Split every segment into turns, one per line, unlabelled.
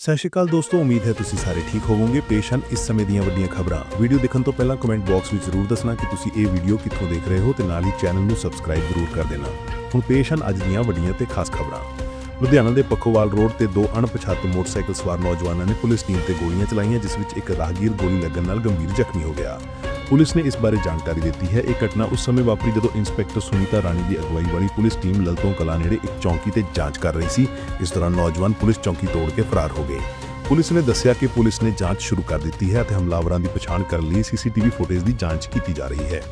ਸਤਿ ਸ਼੍ਰੀ ਅਕਾਲ ਦੋਸਤੋ, ਉਮੀਦ ਹੈ ਤੁਸੀਂ ਸਾਰੇ ਠੀਕ ਹੋਵੋਗੇ। ਪੇਸ਼ ਹਨ ਇਸ ਸਮੇਂ ਦੀਆਂ ਵੱਡੀਆਂ ਖਬਰਾਂ। ਵੀਡੀਓ ਦੇਖਣ ਤੋਂ ਪਹਿਲਾਂ ਕਮੈਂਟ ਬਾਕਸ ਵਿੱਚ ਜ਼ਰੂਰ ਦੱਸਣਾ ਕਿ ਤੁਸੀਂ ਇਹ ਵੀਡੀਓ ਕਿੱਥੋਂ ਦੇਖ ਰਹੇ ਹੋ ਤੇ ਨਾਲ ਹੀ ਚੈਨਲ ਨੂੰ ਸਬਸਕ੍ਰਾਈਬ ਜ਼ਰੂਰ ਕਰ ਦੇਣਾ। ਹੁਣ ਪੇਸ਼ ਹਨ ਅੱਜ ਦੀਆਂ ਵੱਡੀਆਂ ਤੇ ਖਾਸ ਖਬਰਾਂ। ਲੁਧਿਆਣਾ ਦੇ ਪੱਖੋਵਾਲ ਰੋਡ ਤੇ ਦੋ ਅਣਪਛਾਤੇ ਮੋਟਰਸਾਈਕਲ ਸਵਾਰ ਨੌਜਵਾਨਾਂ ਨੇ ਪੁਲਿਸ ਟੀਮ ਤੇ ਗੋਲੀਆਂ ਚਲਾਈਆਂ, ਜਿਸ ਵਿੱਚ ਇੱਕ ਰਾਹਗੀਰ ਗੋਲੀ ਲੱਗਣ ਨਾਲ ਗੰਭੀਰ ਜ਼ਖਮੀ ਹੋ ਗਿਆ। ਪੁਲਿਸ ਨੇ ਇਸ ਬਾਰੇ ਜਾਣਕਾਰੀ ਦਿੱਤੀ ਹੈ। ਇਹ ਘਟਨਾ ਉਸ ਸਮੇਂ ਵਾਪਰੀ ਜਦੋਂ ਇੰਸਪੈਕਟਰ ਸੁਨੀਤਾ ਰਾਣੀ ਦੀ ਅਗਵਾਈ ਵਾਲੀ ਪੁਲਿਸ ਟੀਮ ਲਲਤੋਂ ਕਲਾ ਨੇੜੇ ਇੱਕ ਚੌਂਕੀ ਤੇ ਜਾਂਚ ਕਰ ਰਹੀ ਸੀ। ਇਸ ਦੌਰਾਨ ਨੌਜਵਾਨ ਪੁਲਿਸ ਚੌਂਕੀ ਤੋੜ ਕੇ ਫਰਾਰ ਹੋ ਗਏ। ਪੁਲਿਸ ਨੇ ਦੱਸਿਆ ਕਿ ਪੁਲਿਸ ਨੇ ਜਾਂਚ ਸ਼ੁਰੂ ਕਰ ਦਿੱਤੀ ਹੈ ਅਤੇ ਹਮਲਾਵਰਾਂ ਦੀ ਪਛਾਣ ਕਰਨ ਲਈ ਸੀਸੀਟੀਵੀ ਫੁਟੇਜ ਦੀ ਜਾਂਚ ਕੀਤੀ ਜਾ ਰਹੀ ਹੈ।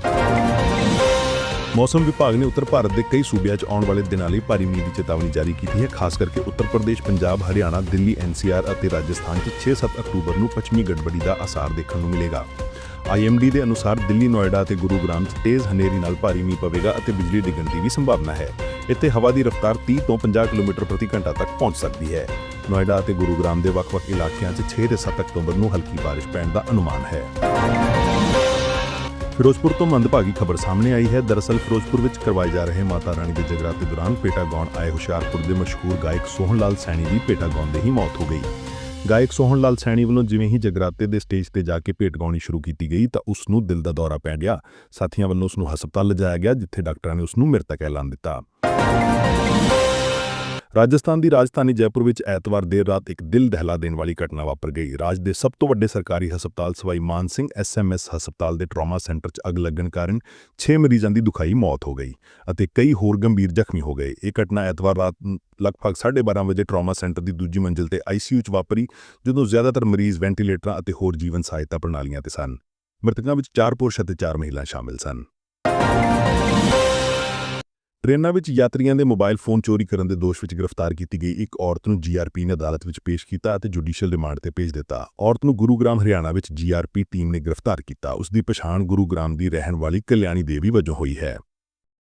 ਮੌਸਮ ਵਿਭਾਗ ਨੇ ਉੱਤਰ ਭਾਰਤ ਦੇ ਕਈ ਸੂਬਿਆਂ 'ਚ ਆਉਣ ਵਾਲੇ ਦਿਨਾਂ ਲਈ ਭਾਰੀ ਮੀਂਹ ਦੀ ਚੇਤਾਵਨੀ ਜਾਰੀ ਕੀਤੀ ਹੈ, ਖਾਸ ਕਰਕੇ ਉੱਤਰ ਪ੍ਰਦੇਸ਼, ਪੰਜਾਬ, ਹਰਿਆਣਾ, ਦਿੱਲੀ ਐਨਸੀਆਰ ਅਤੇ ਰਾਜਸਥਾਨ 'ਚ 6-7 ਅਕਤੂਬਰ ਨੂੰ ਪੱਛਮੀ ਗੜਬੜੀ ਦਾ ਅਸਾਰ ਦੇਖਣ ਨੂੰ ਮਿਲੇਗਾ। ਆਈਐਮਡੀ ਦੇ ਅਨੁਸਾਰ ਦਿੱਲੀ, ਨੋਇਡਾ ਅਤੇ ਗੁਰੂਗ੍ਰਾਮ 'ਚ ਤੇਜ਼ ਹਨੇਰੀ ਨਾਲ ਭਾਰੀ ਮੀਂਹ ਪਵੇਗਾ ਅਤੇ ਬਿਜਲੀ ਡਿੱਗਣ ਦੀ ਵੀ ਸੰਭਾਵਨਾ ਹੈ। ਇੱਥੇ ਹਵਾ ਦੀ ਰਫ਼ਤਾਰ 30 ਤੋਂ 50 ਕਿਲੋਮੀਟਰ ਪ੍ਰਤੀ ਘੰਟਾ ਤੱਕ ਪਹੁੰਚ ਸਕਦੀ ਹੈ। ਨੋਇਡਾ ਅਤੇ ਗੁਰੂਗ੍ਰਾਮ ਦੇ ਵੱਖ-ਵੱਖ ਇਲਾਕਿਆਂ 'ਚ 6 ਤੇ 7 ਅਕਤੂਬਰ ਨੂੰ ਹਲਕੀ ਬਾਰਿਸ਼ ਪੈਣ ਦਾ ਅਨੁਮਾਨ ਹੈ। ਫਿਰੋਜ਼ਪੁਰ ਤੋਂ ਮੰਦਭਾਗੀ ਖਬਰ ਸਾਹਮਣੇ ਆਈ ਹੈ। ਦਰਅਸਲ ਫਿਰੋਜ਼ਪੁਰ ਵਿੱਚ ਕਰਵਾਏ ਜਾ ਰਹੇ ਮਾਤਾ ਰਾਣੀ ਦੇ ਜਗਰਾਤੇ ਦੌਰਾਨ ਪੇਟਾ ਗਾਉਣ ਆਏ ਹੁਸ਼ਿਆਰਪੁਰ ਦੇ ਮਸ਼ਹੂਰ ਗਾਇਕ ਸੋਹਣ ਲਾਲ ਸੈਣੀ ਦੀ ਪੇਟਾ ਗਾਉਂਦੇ ਹੀ ਮੌਤ ਹੋ ਗਈ। ਗਾਇਕ ਸੋਹਣ ਲਾਲ ਸੈਣੀ ਵੱਲੋਂ ਜਿਵੇਂ ਹੀ ਜਗਰਾਤੇ ਦੇ ਸਟੇਜ ਤੇ ਜਾ ਕੇ ਭੇਟ ਗਾਉਣੀ ਸ਼ੁਰੂ ਕੀਤੀ ਗਈ ਤਾਂ ਉਸ ਨੂੰ ਦਿਲ ਦਾ ਦੌਰਾ ਪੈ ਗਿਆ। ਸਾਥੀਆਂ ਵੱਲੋਂ ਉਸ ਨੂੰ ਹਸਪਤਾਲ ਲਿਜਾਇਆ ਗਿਆ, ਜਿੱਥੇ ਡਾਕਟਰਾਂ ਨੇ ਉਸ ਨੂੰ ਮ੍ਰਿਤਕ ਐਲਾਨ ਦਿੱਤਾ। ਰਾਜਸਥਾਨ ਦੀ ਰਾਜਧਾਨੀ ਜੈਪੁਰ ਵਿੱਚ ਐਤਵਾਰ ਦੇਰ ਰਾਤ ਇੱਕ ਦਿਲ ਦਹਿਲਾ ਦੇਣ ਵਾਲੀ ਘਟਨਾ ਵਾਪਰ ਗਈ। ਰਾਜ ਦੇ ਸਭ ਤੋਂ ਵੱਡੇ ਸਰਕਾਰੀ ਹਸਪਤਾਲ ਸਵਾਈ ਮਾਨ ਸਿੰਘ ਐਸਐਮਐਸ ਹਸਪਤਾਲ ਦੇ ਟਰਾਮਾ ਸੈਂਟਰ 'ਚ ਅੱਗ ਲੱਗਣ ਕਾਰਨ 6 ਮਰੀਜ਼ਾਂ ਦੀ ਦੁਖਾਈ ਮੌਤ ਹੋ ਗਈ ਅਤੇ ਕਈ ਹੋਰ ਗੰਭੀਰ ਜ਼ਖਮੀ ਹੋ ਗਏ। ਇਹ ਘਟਨਾ ਐਤਵਾਰ ਰਾਤ ਨੂੰ ਲਗਭਗ 12:30 ਵਜੇ ਟਰਾਮਾ ਸੈਂਟਰ ਦੀ ਦੂਜੀ ਮੰਜ਼ਿਲ ਤੇ ਆਈਸੀਯੂ 'ਚ ਵਾਪਰੀ, ਜਦੋਂ ਜ਼ਿਆਦਾਤਰ ਮਰੀਜ਼ ਵੈਂਟੀਲੇਟਰਾਂ ਅਤੇ ਹੋਰ ਜੀਵਨ ਸਹਾਇਤਾ ਪ੍ਰਣਾਲੀਆਂ ਤੇ ਸਨ। ਮ੍ਰਿਤਕਾਂ ਵਿੱਚ 4 ਪੁਰਸ਼ ਅਤੇ 4 ਮਹਿਲਾ ਸ਼ਾਮਿਲ ਸਨ। ਟ੍ਰੇਨਾਂ ਵਿੱਚ ਯਾਤਰੀਆਂ ਦੇ ਮੋਬਾਈਲ ਫੋਨ ਚੋਰੀ ਕਰਨ ਦੇ ਦੋਸ਼ ਵਿੱਚ ਗ੍ਰਿਫਤਾਰ ਕੀਤੀ ਗਈ ਇੱਕ ਔਰਤ ਨੂੰ ਜੀਆਰਪੀ ਨੇ ਅਦਾਲਤ ਵਿੱਚ ਪੇਸ਼ ਕੀਤਾ ਅਤੇ ਜੁਡੀਸ਼ੀਅਲ ਰਿਮਾਂਡ ਤੇ ਭੇਜ ਦਿੱਤਾ। ਔਰਤ ਨੂੰ ਗੁਰੂਗ੍ਰਾਮ ਹਰਿਆਣਾ ਵਿੱਚ ਜੀਆਰਪੀ ਟੀਮ ਨੇ ਗ੍ਰਿਫਤਾਰ ਕੀਤਾ। ਉਸ ਦੀ ਪਛਾਣ ਗੁਰੂਗ੍ਰਾਮ ਦੀ ਰਹਿਣ ਵਾਲੀ ਕਲਿਆਣੀ ਦੇਵੀ ਵਜੋਂ ਹੋਈ ਹੈ।